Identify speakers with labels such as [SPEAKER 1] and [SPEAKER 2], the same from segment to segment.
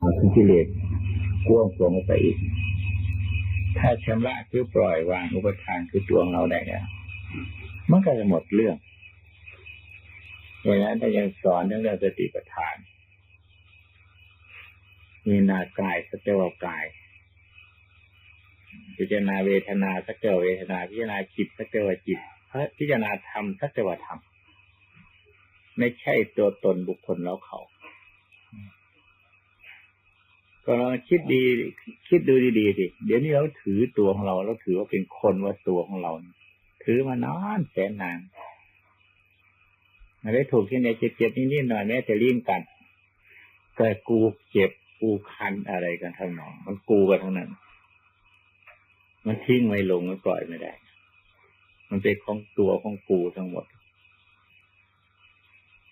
[SPEAKER 1] ถึงกิเลสกว้างขวงออกไปอีก ถ้าชำระคือปล่อยวางอุปทานคือตัวงเราได้แล้วมันก็จะหมดเรื่องอย่างนั้นถ้ายังสอนเรื่องสติปัฏฐาน มีนากายสัจวากาย พิจารณาเวทนาสัจวเวทนา พิจารณาจิตสัจวจิตพิจารณาธรรมสัจวธรรม ไม่ใช่ตัวตนบุคคลแล้วเขา ก็ลองคิดดีคิดดูดีๆสิเดี๋ยวนี้เราถือตัวของเราเราถือว่าเป็นคนว่าตัวของเรา ถือมานานแสนนานอะไรถูกที่ไหนเจ็บๆนิดๆหน่อยแม้จะลิ้นกันแต่กูเจ็บกูคันอะไรกันทั้งนองมันกูกันทั้งนั้น มันทิ้งไม่ลงมันปล่อยไม่ได้ มันเป็นของตัวของกูทั้งหมด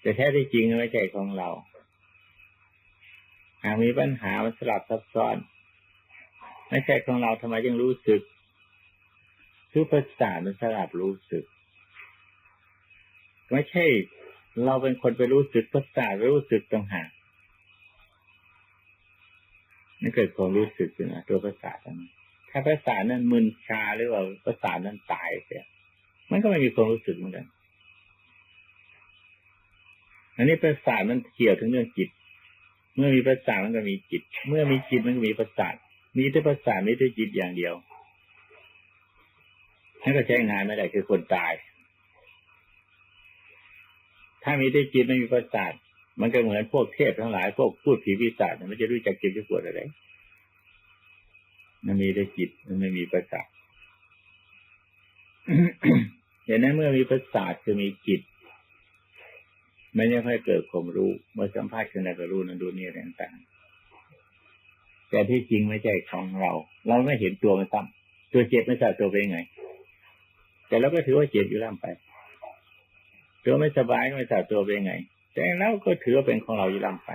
[SPEAKER 1] แต่แท้ที่จริงไม่ใช่ของเรา หากมีปัญหามันสลับซับซ้อน ไม่ใช่ของเราทำไมยังรู้สึก คือประสาทมันสลับรู้สึก ไม่ใช่ เราเป็นคนไปรู้สึกประสาทรู้สึกต่างหากนั่นเกิดความรู้สึกขึ้นมาตัวประสาทนั้นถ้าประสาทนั้นมึนชาหรือว่าประสาทนั้นตายเสียมันก็ไม่มีความรู้สึกเหมือนกัน อันนี้ประสาทมันเกี่ยวถึงเรื่องจิต เมื่อมีประสาทมันก็มีจิต เมื่อมีจิตมันก็มีประสาทมีแต่ประสาทมีแต่จิตอย่างเดียวนั่นก็ใช้งานไม่ได้คือคนตาย ถ้ามีแต่จิตไม่มีประสาทมันก็เหมือนพวกเทพทั้งหลายพวกพูดผีวิสาทมันจะรู้จักเก็บจะปวดอะไร มันมีแต่จิตมันไม่มีประสาทอย่างนั้นเมื่อมีประสาทคือมีจิต ไม่ยังค่อยเกิดความรู้เมื่อสัมภาษณ์กันแล้วก็รู้นั่นดูนี่อะไรต่างๆแต่ที่จริงไม่ใช่ของเรา เราไม่เห็นตัวมันซ้ำตัวเจ็บไม่ทราบตัวเป็นไง แต่เราก็ถือว่าเจ็บอยู่ล่ำไป ตัวไม่สบายก็ไม่ทราบตัวเป็นไง แต่เราก็ถือว่าเป็นของเราอยู่ล่ำไป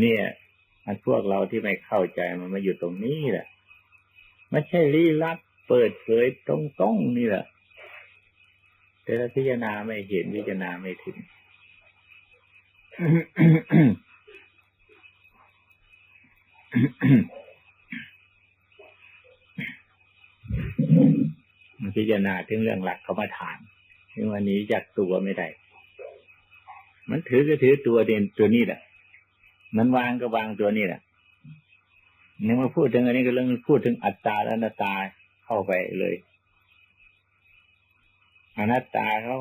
[SPEAKER 1] เนี่ยมันพวกเราที่ไม่เข้าใจมันมาอยู่ตรงนี้แหละไม่ใช่ลี้ลับเปิดเผยตรงๆนี่แหละ แต่ถ้าพิจารณาไม่เห็นพิจารณาไม่ถึงพิจารณาถึงเรื่องหลักกรรมฐานถึงวันนี้จากตัวไม่ได้ มันถือก็ถือตัวเด่นตัวนี้แหละ มันวางก็วางตัวนี้แหละนี่มาพูดถึงอันนี้ก็เรื่องพูดถึงอัตตาและอนัตตาเข้าไปเลย อนัตตาเขา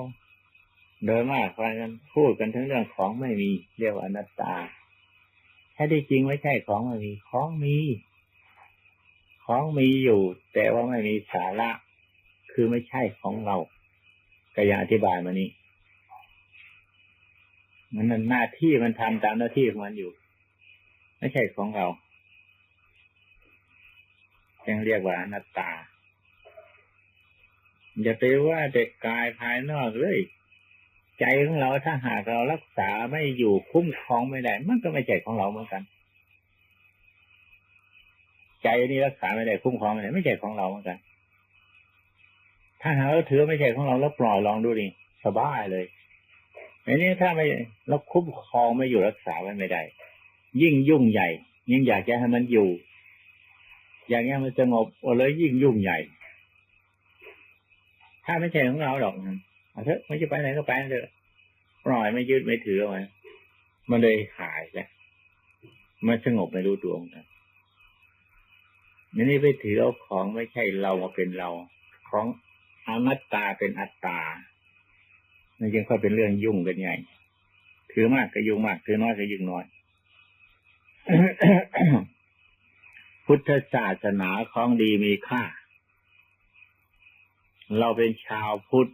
[SPEAKER 1] โดยมากฟังกันพูดกันถึงเรื่องของไม่มี เรียกว่าอนัตตาแท้ที่จริงไม่ใช่ของไม่มี ของมี ของมีอยู่ แต่ว่าไม่มีสาระ คือไม่ใช่ของเราก็ยังอธิบายมานี้มันหน้าที่มันทำตามหน้าที่ของมันอยู่ ไม่ใช่ของเรายังเรียกว่าอนัตตา อย่าไปว่าเด็กกายภายนอกเลย ใจของเราถ้าหากเรารักษาไม่อยู่คุ้มครองไม่ได้ มันก็ไม่ใช่ของเราเหมือนกัน ใจนี้รักษาไม่ได้คุ้มครองไม่ได้ไม่ใช่ของเราเหมือนกัน ถ้าหากเราถือไม่ใช่ของเราแล้วปล่อยลองดูดิสบายเลยอันนี้ถ้าไม่เราคุ้มครองไม่อยู่รักษาไว้ไม่ได้ ยิ่งยุ่งใหญ่ ยิ่งอยากจะให้มันอยู่ อย่างนี้มันสงบเลยยิ่งยุ่งใหญ่ ถ้าไม่ใช่ของเราหรอกเอาเถอะไม่จะไปไหนก็ไปเถอะปล่อยไม่ยืดไม่ถือมันมันเลยหายแล้วมันสงบไม่รู้ตัวมันนี่ไปถือเอาของไม่ใช่เรามาเป็นเรา ของอนัตตาเป็นอัตตามันยังค่อยเป็นเรื่องยุ่งกันใหญ่ถือมากก็ยุ่งมาก ถือน้อยก็ยุ่งน้อย พุทธศาสนาของดีมีค่า เราเป็นชาวพุทธ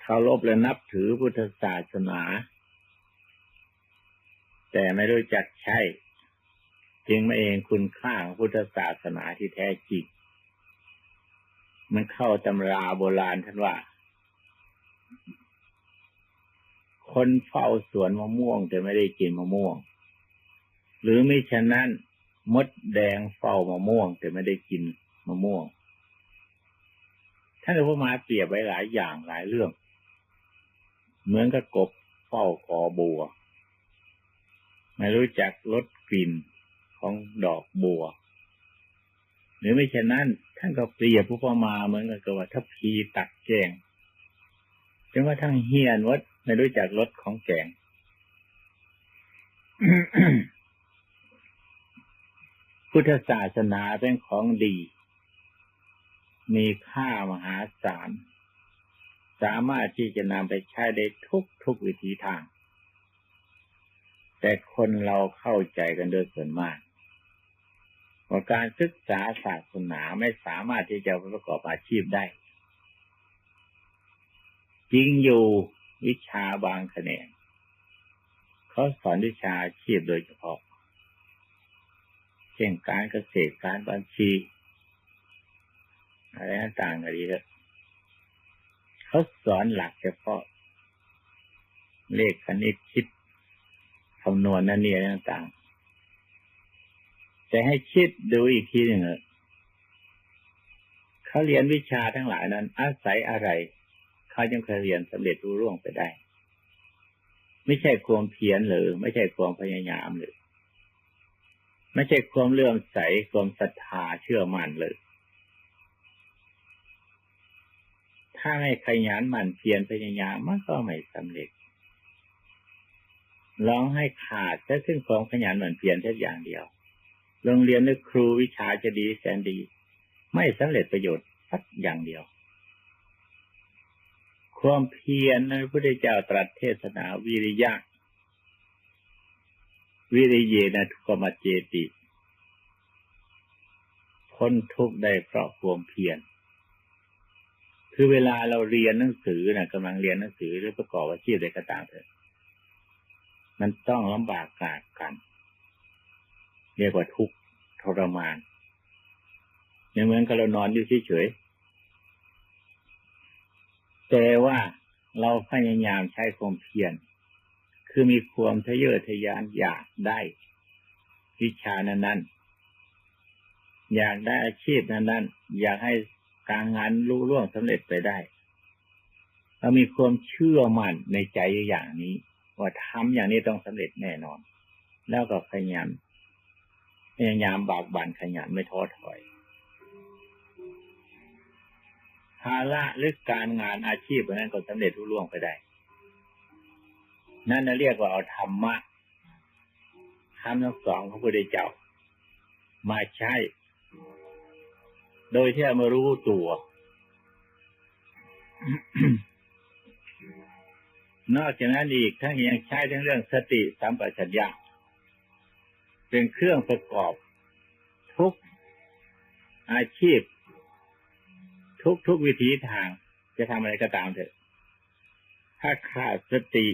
[SPEAKER 1] เคารพและนับถือพุทธศาสนา แต่ไม่รู้จักใช้จึงไม่เองคุณค่าของพุทธศาสนาที่แท้จริงมันเข้าตำราโบราณท่านว่า คนเฝ้าสวนมะม่วง แต่ไม่ได้กินมะม่วง หรือไม่ฉะนั้นมดแดงเฝ้ามะม่วง แต่ไม่ได้กินมะม่วง ท่านอุปมาเปรียบไว้หลายอย่างหลายเรื่อง เหมือนกับกบเฝ้ากอบัว ไม่รู้จักลดกลิ่นของดอกบัว หรือไม่เช่นนั้น ท่านก็เปรียบผู้ประมาเหมือนกับว่าถ้าพีตักแกงจนว่าทั้งเฮียนวัดไม่รู้จักรสของแกงพุทธศาสนาเป็นของดี มีค่ามหาศาล สามารถที่จะนำไปใช้ได้ทุกทุกวิธีทาง แต่คนเราเข้าใจกันโดยส่วนมากว่าการศึกษาศาสนาไม่สามารถที่จะประกอบอาชีพได้ จริงอยู่วิชาบางแขนงเขาสอนวิชาอาชีพโดยเฉพาะ เช่นการเกษตรการบัญชี อะไรต่างๆก็ดีครับเขาสอนหลักเฉพาะ เลขคณิตคิดคำนวณนั่นนี่ต่างๆจะให้คิดดูอีกทีหนึ่งเขาเรียนวิชาทั้งหลายนั้น อาศัยอะไร เขายังเคยเรียนสำเร็จรู้ร่วงไปได้ ไม่ใช่ความเพียรหรือ ไม่ใช่ความพยายามหรือ ไม่ใช่ความเลื่อมใสความศรัทธาเชื่อมั่นเลย ถ้าไม่ขยันหมั่นเพียรพยายามมันก็ไม่สำเร็จลองให้ขาดแค่ซึ่งความขยันหมั่นเพียรแค่อย่างเดียว โรงเรียนหรือครูวิชาจะดีแสนดี ไม่สำเร็จประโยชน์สักอย่างเดียว ความเพียรนั้นพระพุทธเจ้าตรัสเทศนาวิริยะ วิริเยนะทุกมัจเจติพ้นทุกข์ได้เพราะความเพียร คือเวลาเราเรียนหนังสือนะกำลังเรียนหนังสือหรือประกอบอาชีพใดก็ตามเถอะมันต้องลำบากกาดกัน เรียกว่าทุกข์ทรมานอย่างเหมือนกับเรานอนอยู่เฉยๆแต่ว่าเราพยายามใช้ความเพียรคือมีความทะเยอทะยานอยากได้ วิชานั้นๆอยากได้อาชีพนั้นๆอยากให้ การงานรุ่ร่วงสำเร็จไปได้ เรามีความเชื่อมั่นในใจอย่างนี้ ว่าทำอย่างนี้ต้องสำเร็จแน่นอน แล้วก็พยายามพยายามบากบั่นขยันไม่ท้อถอยภาระหรือการงานอาชีพนั้นก็สำเร็จรุ่ร่วงไปได้ นั่นเรียกว่าเอาธรรมะคำทั้งสองพระพุทธเจ้ามาใช้ โดยที่มารู้ตัว นอกจากนั้นอีกทั้งยังใช้ทั้งเรื่องสติสัมปชัญญะเป็นเครื่องประกอบทุกอาชีพ ทุกทุกวิธีทางจะทำอะไรก็ตามเถอะ ถ้าขาดสติ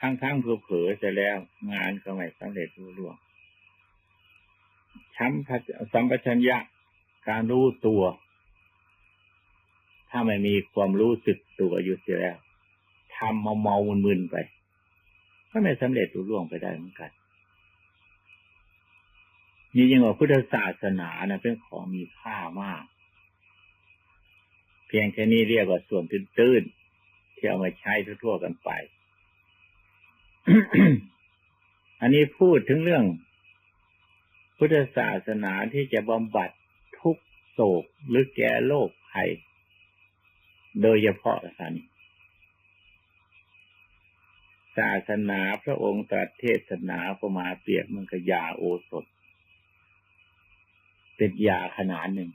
[SPEAKER 1] ทั้งทั้งเผลอๆจะแล้ว งานก็ไม่สำเร็จรุ่ร่วง ช้ำสัมปชัญญะการรู้ตัว ถ้าไม่มีความรู้สึกตัวอยู่เสียแล้วทำเมาเมามึนๆไปก็ไม่สำเร็จรุ่ร่วงไปได้เหมือนกันนี่ยังว่าพุทธศาสนานะเป็นของมีค่ามาก เพียงแค่นี้เรียกว่าส่วนตื้นๆที่เอามาใช้ทั่วๆกันไป อันนี้พูดถึงเรื่อง พุทธศาสนาที่จะบำบัดทุกโศกหรือแก้โรคภัยโดยเฉพาะสันศาสนาพระองค์ตรัสเทศนาประมาเปรียบมันกยาโอสถ เป็นยาขนาดหนึ่ง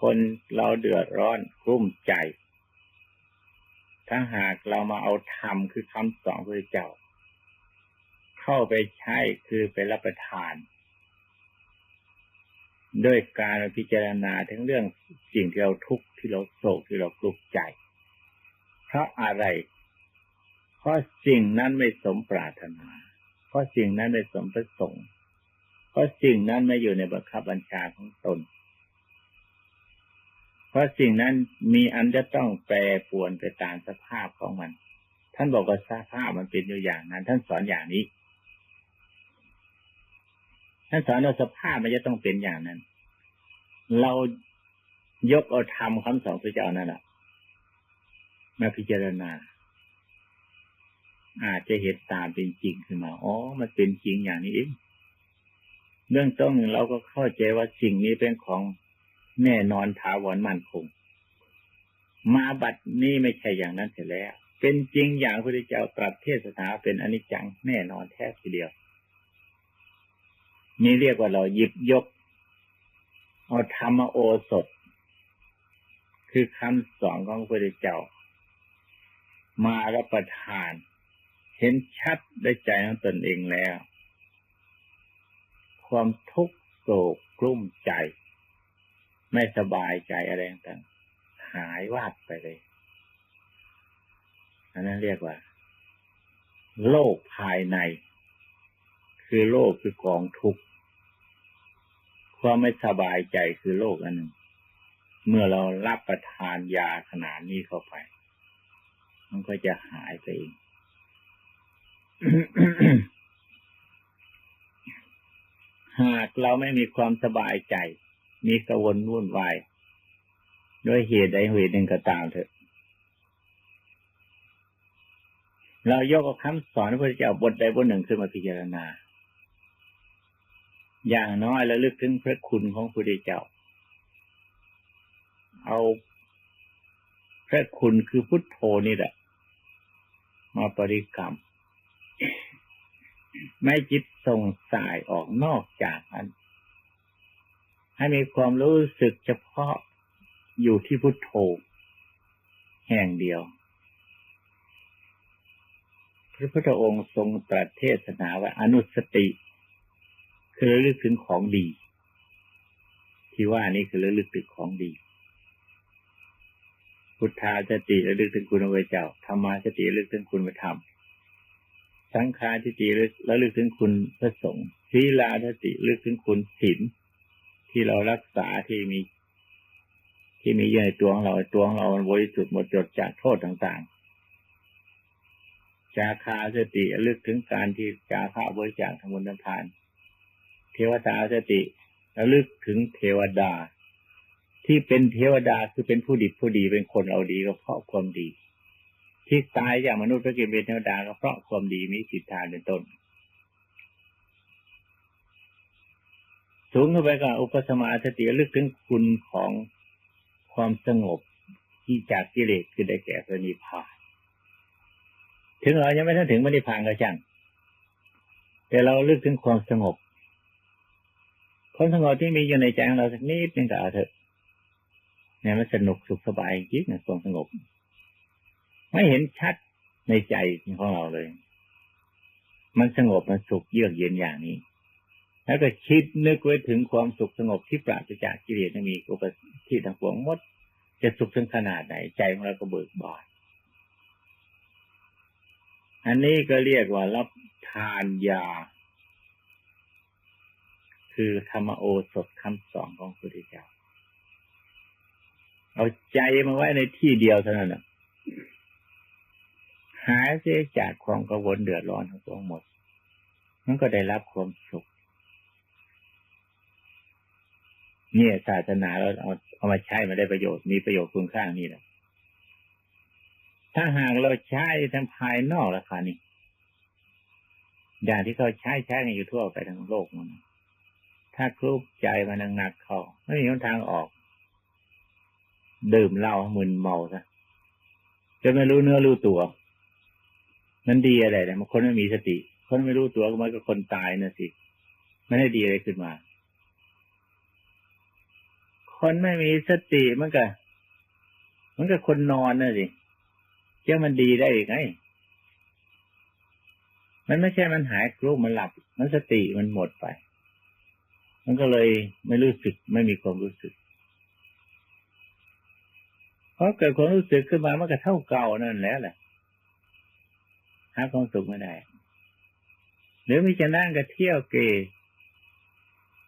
[SPEAKER 1] คนเราเดือดร้อนกลุ้มใจ ถ้าหากเรามาเอาธรรมคือคำสอนพระเจ้า เข้าไปใช้คือไปรับประทาน ด้วยการพิจารณาทั้งเรื่องสิ่งที่เราทุกข์ที่เราโศกที่เรากลุ้มใจ เพราะอะไร เพราะสิ่งนั้นไม่สมปรารถนา เพราะสิ่งนั้นไม่สมประสงค์ เพราะสิ่งนั้นไม่อยู่ในบังคับบัญชาของตน เพราะสิ่งนั้นมีอันจะต้องแปรปรวนไปตามสภาพของมันท่านบอกว่าสภาพมันเป็นอยู่อย่างนั้น ท่านสอนอย่างนี้ ท่านสอนว่าสภาพมันจะต้องเป็นอย่างนั้น เรายกเอาธรรมคำสอนพระเจ้านั่นแหละมาพิจารณา อาจจะเห็นตามเป็นจริงขึ้นมา อ๋อ มันเป็นจริงอย่างนี้เองเรื่องต้นเราก็เข้าใจว่าสิ่งนี้เป็นของแน่นอนถาวรมั่นคง มาบัดนี้ไม่ใช่อย่างนั้นเสียแล้ว เป็นจริงอย่างพระพุทธเจ้าตรัสเทศนาเป็นอนิจจังแน่นอนแท้ทีเดียว นี่เรียกว่าเราหยิบยก เอาธรรมโอสถ คือคำสอนของพระพุทธเจ้า มารับประทาน เห็นชัดได้ใจของตนเองแล้ว ความทุกข์โศกกลุ้มใจ ไม่สบายใจอะไรต่างหายวาดไปเลย อันนั้นเรียกว่า โลกภายใน คือโลกคือกองทุกข์ความไม่สบายใจคือโลกอันหนึ่ง เมื่อเรารับประทานยาขนาดนี้เข้าไป มันก็จะหายไปเองหากเราไม่มีความสบายใจ มีกระวนวุ่นวายด้วยเหตุใดเหตุหนึ่งก็ตามเถอะ เรายกเอาคำสอนพระเจ้าบทใดบทหนึ่งขึ้นมาพิจารณา อย่างน้อยแล้วลึกถึงพระคุณของพระพุทธเจ้า เอาพระคุณคือพุทโธนี่แหละ มาปริกรรม ไม่จิตส่งสายออกนอกจากอัน ให้มีความรู้สึกเฉพาะอยู่ที่พุทโธ แห่งเดียว พระพุทธองค์ทรงตรัสเทศนาว่าอนุสติ คือระลึกถึงของดี ที่ว่านี้คือระลึกถึงของดี พุทธาสติระลึกถึงคุณพระเจ้าธรรมาสติระลึกถึงคุณพระธรรม สังขารสติระลึกถึงคุณพระสงฆ์ศีลาสติระลึกถึงคุณศีลที่เรารักษาที่มี ที่มีอยู่ในตัวของเราตัวของเราบริสุทธิ์หมดจดจากโทษต่างๆจาคาสติระลึกถึงการที่จาคาบริจาคทำบุญทาน เทวตาสติระลึกถึงเทวดา ที่เป็นเทวดาคือเป็นผู้ดีผู้ดีเป็นคนเอาดีก็เพราะความดี ที่ตายจากมนุษย์พระเกศเป็นเทวดาก็เพราะความดีมีสิทธาเป็นต้น สูงขึ้นไปก็อุปสมาสติลึกถึงคุณของความสงบที่จากกิเลสคือได้แก่พระนิพพานถึงเรายังไม่ทันถึงพระนิพพานก็ช่างแต่เราลึกถึงความสงบ ความสงบที่มีอยู่ในใจของเราสักนิดนึงก็เอาเถอะเนี่ยมันสนุกสุขสบายจริงนะความสงบ ไม่เห็นชัดในใจของเราเลย มันสงบมันสุขเยือกเย็นอย่างนี้ แล้วก็คิดนึกไว้ถึงความสุขสงบที่ปราศจากกิเลสมีอุปที่ทั้งปวงมด จะสุขถึงขนาดไหน ใจของเราก็เบิกบานอันนี้ก็เรียกว่ารับทานยา คือธรรมโอสถคำสอนของพระพุทธเจ้าเอาใจมาไว้ในที่เดียวเท่านั้นนะหายเสียจากความกังวลเดือดร้อนทั้งปวหมด มันก็ได้รับความสุข เนี่ยศาสนาเราเอาเอามาใช้มาได้ประโยชน์ มีประโยชน์คุณค่านี่แหละ ถ้าหากเราใช้ทางภายนอกราคานี่อย่างที่เขาใช้ใช้กันอยู่ทั่วไปทั้งโลกมัน ถ้าคลุกใจมันหนักๆเข้าไม่มีทางออก ดื่มเหล้ามึนเมาซะจะไม่รู้เนื้อรู้ตัว มันดีอะไรเนี่ยมันคนไม่มีสติ คนไม่รู้ตัวก็มันก็คนตายน่ะสิไม่ได้ดีอะไรขึ้นมา คนไม่มีสติมันก็มันก็คนนอนน่ะสิจะมันดีได้ไง มันไม่ใช่มันหายกลุ้มมันหลับ มันสติมันหมดไป มันก็เลยไม่รู้สึกไม่มีความรู้สึกเพอเกิดความรู้สึกขึ้นมามันก็เท่าเก่านั่นแหละแหละหาความสุขไม่ได้ หรือมิจะนั่งก็เที่ยวเกย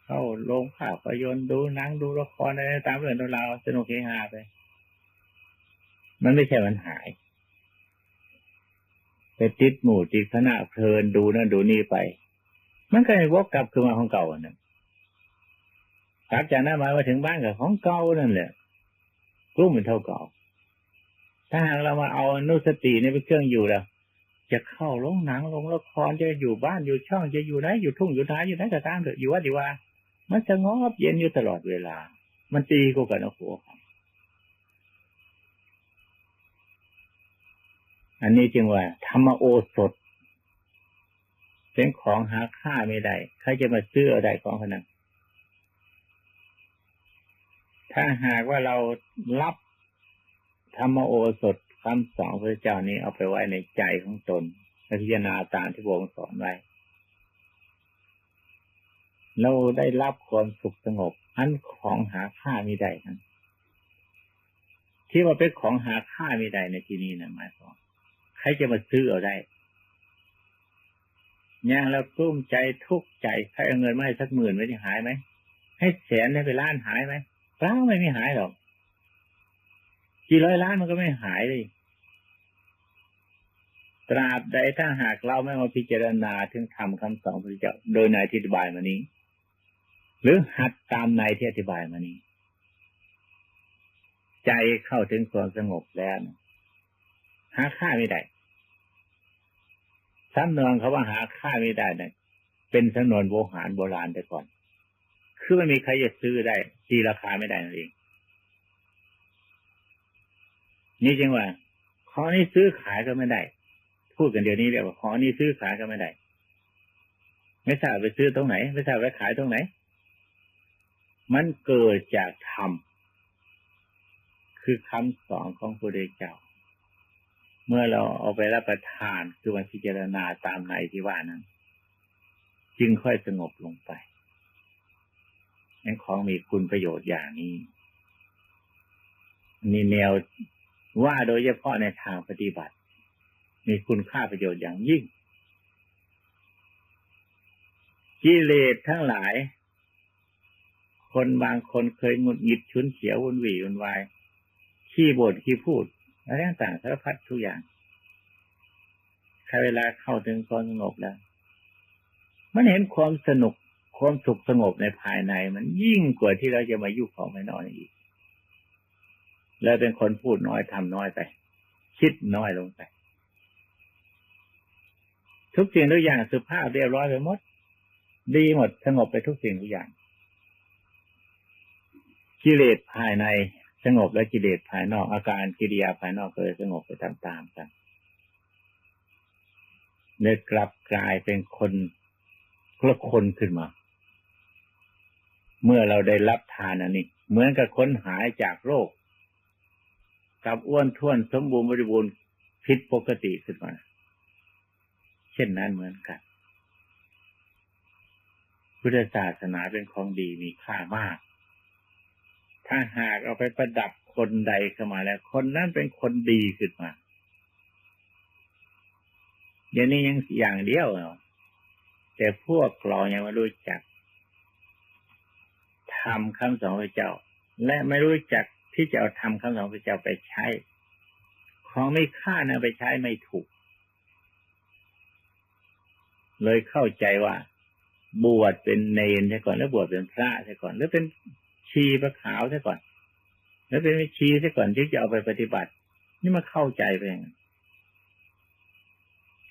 [SPEAKER 1] เข้าโรงภาพยนตร์ดูหนังดูละครอะไรตามเรื่องราวสนุกเฮฮาไป มันไม่ใช่มันหายไปติดหมู่ติดคณะเพลินดูนั่นดูนี่ไป มันก็วกกลับขึ้นมาของเก่านั่น กลับจากนั้นมามาถึงบ้านกับของเก่านั่นแหละรู้เหมือนเท่าเก่า ถ้าหากเรามาเอาอนุสตินี่เป็นเครื่องอยู่แล้ว จะเข้าโรงหนังโรงละครจะอยู่บ้านอยู่ช่องจะอยู่ไหนอยู่ทุ่งอยู่นายอยู่ไหนก็ตามเถอะอยู่วัดดีว่า มันจะงอบเย็นอยู่ตลอดเวลา มันตีกูกันนะหัวอันนี้จึงว่า ธรรมโอสถเป็นของหาค่าไม่ได้ใครจะมาซื้ออะไรของขนาด ถ้าหากว่าเรารับธรรมโอสถคำสอนพระเจ้านี้เอาไปไว้ในใจของตนพิจารณาตามที่พระองค์สอนไว้ เราได้รับความสุขสงบ อันของหาค่าไม่ได้นั้นที่ว่าเป็นของหาค่าไม่ได้ในที่นี้นะหมายความใครจะมาซื้อเอาได้ย่างแล้วกุ้มใจทุกข์ใจใครเอาเงินมาให้สักหมื่นไม่ได้หายไหมให้แสนให้ไปล้านหายไหม ปล่าไม่ไมีหายหรอกกี่ร้อยล้านมันก็ไม่หายเลย ตราบใดถ้าหากเราไม่มาพิจารณาถึงธรรมคำสอนพระเจ้าโดยในที่อธิบายมานี้ หรือหัดตามในที่อธิบายมานี้ ใจเข้าถึงความสงบแล้วหาค่าไม่ได้สำนวนเขาว่าหาค่าไม่ได้นะเป็นสำนวนโบราณโบราณแต่ก่อน คือไม่มีใครจะซื้อได้ตีราคาไม่ได้นั่นเอง นี่จึงว่าข้อนี้ซื้อขายก็ไม่ได้ พูดกันเดี๋ยวนี้เรียกว่าข้อนี้ซื้อขายก็ไม่ได้ ไม่ทราบไปซื้อตรงไหน ไม่ทราบไปขายตรงไหน มันเกิดจากธรรมคือคำสอนของพระพุทธเจ้า เมื่อเราเอาไปรับประทานคือวันพิจารณาตามในที่ว่านั้น จึงค่อยสงบลงไป นั่นของมีคุณประโยชน์อย่างนี้นี่แนวว่าโดยเฉพาะในทางปฏิบัติ มีคุณค่าประโยชน์อย่างยิ่งกิเลสทั้งหลาย คนบางคนเคยงุดหงิดชุนเฉียววนหวีวนวาย ขี้บ่นขี้พูดอะไรต่างๆสารพัดทุกอย่างถ้าเวลาเข้าถึงความสงบแล้ว มันเห็นความสนุก ความสุขสงบในภายใน มันยิ่งกว่าที่เราจะมายุ่งของไม่น้อยอีกแล้วเป็นคนพูดน้อยทำน้อยไป คิดน้อยลงไป ทุกสิ่งทุกอย่างสุภาพเรียบร้อยไปหมด ดีหมดสงบไปทุกสิ่งทุกอย่างกิเลสภายในสงบและกิเลสภายนอก อาการกิริยาภายนอกก็เลยสงบไปตามๆกันเลยกลับกลายเป็นคนละคนขึ้นมา เมื่อเราได้รับทานอันนี้ เหมือนกับค้นหายจากโรค กับอ้วนท้วนสมบูรณ์บริบูรณ์ผิดปกติขึ้นมา เช่นนั้นเหมือนกัน พุทธศาสนาเป็นของดีมีค่ามาก ถ้าหากเอาไปประดับคนใดเข้ามาแล้ว คนนั้นเป็นคนดีขึ้นมาเดี๋ยวนี้ยังอย่างเดียว แต่พวกเรายังไม่รู้จัก ทำคำสอนพระเจ้า และไม่รู้จักที่จะเอาทำคำสอนพระเจ้าไปใช้ ของไม่ค่านะไปใช้ไม่ถูก เลยเข้าใจว่า บวชเป็นเนรใช่ก่อน แล้วบวชเป็นพระใช่ก่อน แล้วเป็นชีพระขาวซะก่อน แล้วเป็นชีซะก่อนที่จะเอาไปปฏิบัติ นี่มาเข้าใจไปอย่าง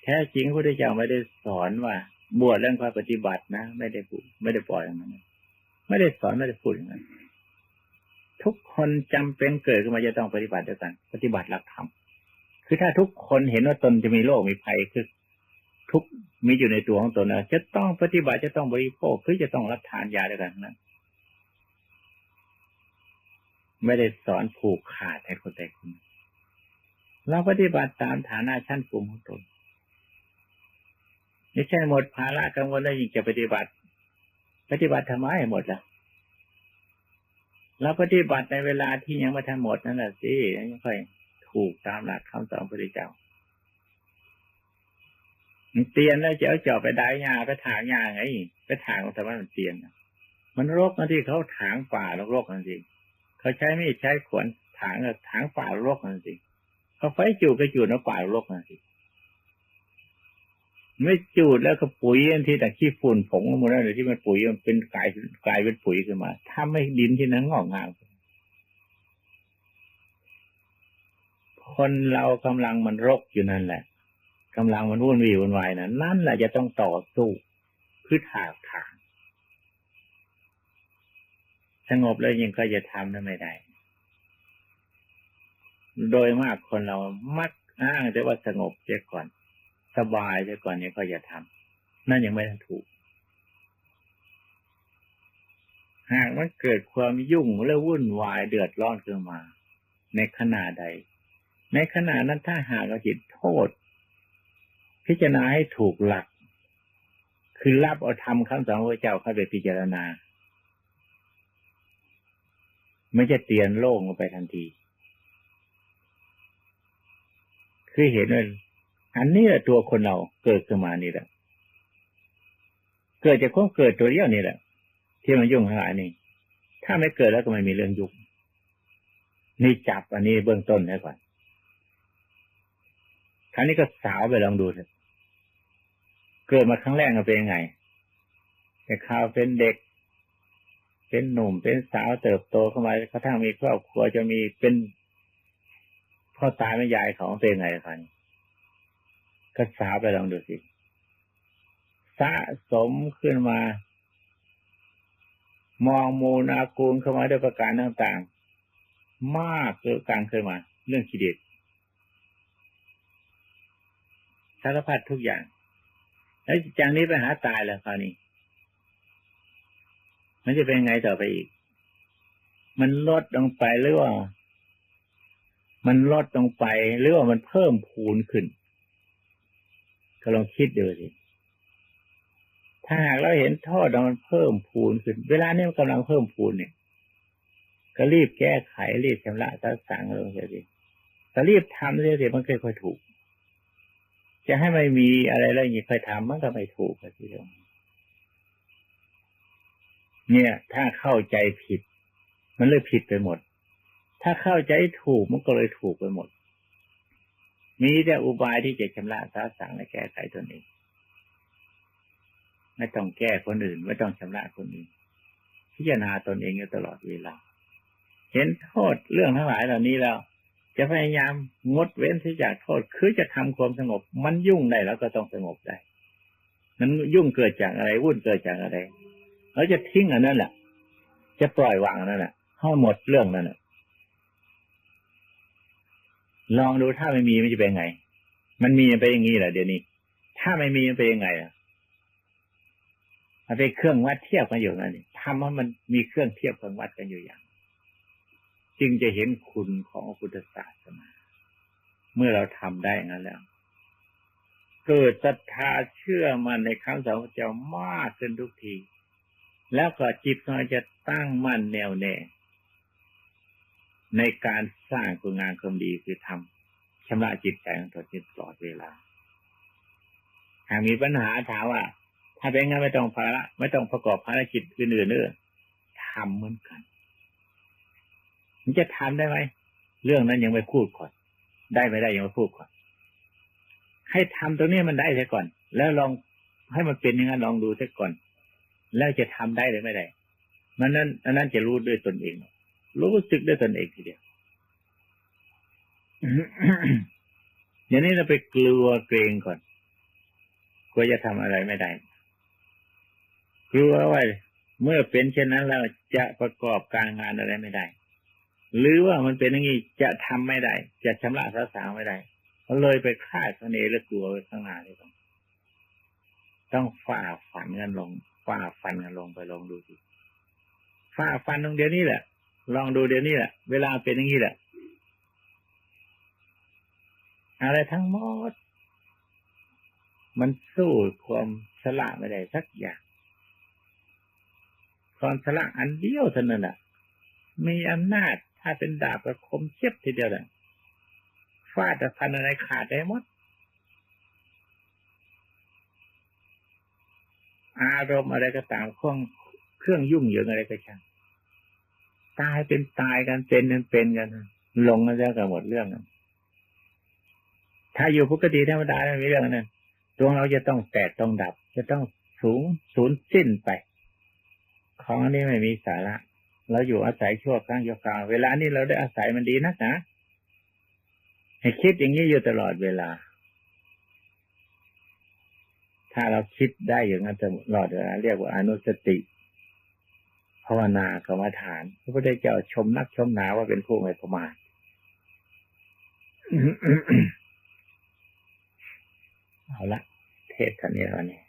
[SPEAKER 1] แท้จริงพระพุทธเจ้าไม่ได้สอนว่า บวชเรื่องความปฏิบัตินะ ไม่ได้ไม่ได้ปล่อยอย่างนั้น ไม่ได้สอนไม่ได้พูดอย่างนั้นทุกคนจำเป็นเกิดขึ้นมาจะต้องปฏิบัติด้วยกัน ปฏิบัติหลักธรรมคือถ้าทุกคนเห็นว่าตนจะมีโรคมีภัยคือ ทุกมีอยู่ในตัวของตนนะจะต้องปฏิบัติจะต้องบริโภคคือจะต้องรับทานยาด้วยกันนะไม่ได้สอนผูกขาดให้คนใดคนเราปฏิบัติตามฐานะชั้นภูมิของตนไม่ใช่หมดภาระกังวลแล้วยิ่งจะปฏิบัติ ปฏิบัติทำไมหมดล่ะเราปฏิบัติในเวลาที่ยังไม่ทันหมดนั่นแหละสิยังค่อยถูกตามหลักคำสอนพระพุทธเจ้าเตียนแล้วจะเอาจอบไปได้ยาไปถางยาไงไปถางทำไมมันเตียนมันโรกนะที่เขาถางป่ารกๆนั่นสิเขาใช้ไม่ใช้ขวนถางถางป่าโรกนั่นสิเขาไฟจูดก็จูดในป่าโรกนั่นสิ ไม่จูดแล้วก็ปุ๋ยอันที่แต่ขี้ฝุ่นผงมันนั่นเลยที่มันปุ๋ยมันเป็นกลายกลายเป็นปุ๋ยขึ้นมา ถ้าไม่ดินที่นั้นงอกงามคนเรากำลังมันรกอยู่นั่นแหละกำลังมันวุ่นวี่วุ่นวายนะนั่นแหละจะต้องต่อสู้คือถากถางสงบแล้วยังก็จะทำได้ไม่ได้ โดยมากคนเรามักอ้างแต่ว่าสงบเสียก่อน สบายเสียก่อนเนี่ยก็จะทำนั่นยังไม่ถูก หากมันเกิดความยุ่งและวุ่นวายเดือดร้อนขึ้นมา ในขณะใด ในขณะนั้นถ้าหากเราจิตโทษ พิจารณาให้ถูกหลัก คือรับเอาธรรมคำสอนพระเจ้าเข้าไปพิจารณาไม่จะเตียนโล่งลงไปทันที คือเห็นว่า อันนี้แหละตัวคนเราเกิดขึ้นมานี่แหละ เกิดจากความเกิดตัวเดียวนี่แหละ ที่มันยุ่งทั้งหลายนี่ ถ้าไม่เกิดแล้วก็ไม่มีเรื่องยุ่งนี่จับอันนี้เบื้องต้นไว้ก่อนครั้งนี้ก็สาวไปลองดูเถอะเกิดมาครั้งแรกมันเป็นยังไงแต่ข่าวเป็นเด็ก เป็นหนุ่ม เป็นสาวเติบโตเข้ามากระทั่งมีครอบครัวจะมีเป็นพ่อตายแม่ยายเขาเป็นไงคัน ก็สาไปลองดูสิ สะสมขึ้นมา มองมูนากูลเข้ามาด้วยประการต่างๆ มากเกิดกลางขึ้นมา เรื่องกิเลสสารพัดทุกอย่าง แล้วจากนี้ไปหาตายแล้วคราวนี้ มันจะเป็นไงต่อไปอีก มันลดลงไปหรือว่า มันลดลงไปหรือว่ามันเพิ่มพูนขึ้น ก็ลองคิดดูสิถ้าหากเราเห็นโทษมันเพิ่มพูนขึ้น เวลานี้มันกำลังเพิ่มพูนเนี่ย ก็รีบแก้ไขรีบชำระสัสังลงเสียสิก็รีบทำเสียสิมันค่อยๆถูก จะให้ไม่มีอะไรแล้วอย่างนี้ค่อยทำมันก็ไม่ถูกทีเดียวเนี่ย ถ้าเข้าใจผิด มันเลยผิดไปหมด ถ้าเข้าใจถูกมันก็เลยถูกไปหมด มีแต่อุบายที่จะชำระสาสังและแก้ไขตนเองไม่ต้องแก้คนอื่น ไม่ต้องชำระคนอื่นพิจารณาตนเองอยู่ตลอดเวลา เห็นโทษเรื่องทั้งหลายเหล่านี้แล้วจะพยายามงดเว้นที่จากโทษ คือจะทำความสงบ มันยุ่งได้แล้วก็ต้องสงบได้ มันยุ่งเกิดจากอะไรวุ่นเกิดจากอะไรเราจะทิ้งอันนั้นแหละจะปล่อยวางอันนั้นแหละให้หมดเรื่องนั้นแหละ ลองดูถ้าไม่มีมันจะเป็นไง มันมีมันเป็นอย่างนี้แหละเดี๋ยวนี้ ถ้าไม่มีมันเป็นยังไงอะมันเป็นเครื่องวัดเทียบกันอยู่นั่นนี่ทำว่ามันมีเครื่องเทียบเครื่องวัดกันอยู่อย่าง จึงจะเห็นคุณของพุทธศาสนา เมื่อเราทำได้งั้นแล้ว เกิดศรัทธาเชื่อมันในคำสอนพระเจ้ามากขึ้นทุกที แล้วก็จิตเราจะตั้งมั่นแน่วแน่ ในการสร้างคุณงานความดีคือทำชำระจิตใจของตนตลอดเวลา หากมีปัญหาถามว่า ถ้าเป็นงั้นไม่ต้องภาระไม่ต้องประกอบภารกิจอื่นๆเนอทำเหมือนกัน มันจะทำได้ไหมเรื่องนั้นยังไม่พูดก่อน ได้ไม่ได้ยังไม่พูดก่อน ให้ทำตรงนี้มันได้เสียก่อน แล้วลองให้มันเป็นอย่างนั้นลองดูเสียก่อน แล้วจะทำได้หรือไม่ได้มันนั้นอันนั้นจะรู้ด้วยตนเอง รู้สึกได้ตนเองทีเดียวอย่างนี้เราไปกลัวเกรงก่อนกลัวจะทำอะไรไม่ได้ กลัวว่าเมื่อเป็นเช่นนั้นแล้วจะประกอบการงานอะไรไม่ได้ หรือว่ามันเป็นอย่างนี้จะทำไม่ได้ จะชำระสาสางไม่ได้เขาเลยไปคาดคะเนและกลัวไว้ข้างหน้าเลยต้องต้องฝ่าฝันกันลงฝ่าฟันกันลงไปลองดูสิฝ่าฟันตรงเดียวนี้แหละ ลองดูเดี๋ยวนี้แหละ เวลาเป็นอย่างนี้แหละ อะไรทั้งหมด มันสู้ความฉลาดไม่ได้สักอย่าง ความฉลาดอันเดียวเท่านั้นแหละมีอำนาจ ถ้าเป็นดาบกับคมเชียบทีเดียวแหละฟาดแต่พันอะไรขาดได้หมด อารมณ์อะไรก็ตามเครื่องเครื่องยุ่งเหยิงอะไรก็ช่าง ตายเป็นตายกันเป็นเป็นเป็นกันลงกันแล้วกันหมดเรื่องนั้นถ้าอยู่ปกติธรรมดาไม่มีเรื่องนั้นดวงเราจะต้องแตกต้องดับ จะต้องสูงสูญสิ้นไป ของอันนี้ไม่มีสาระเราอยู่อาศัยชั่วครั้งชั่วคราวเวลานี้เราได้อาศัยมันดีนักนะให้คิดอย่างนี้อยู่ตลอดเวลา ถ้าเราคิดได้อย่างนั้นตลอดเวลาเรียกว่าอนุสติ ภาวนากรรมฐาน พระพุทธเจ้าชมนักชมหนาว่าเป็นผู้ไม่ประมาทเอาละ เทศน์ท่านนี้แล้วนี่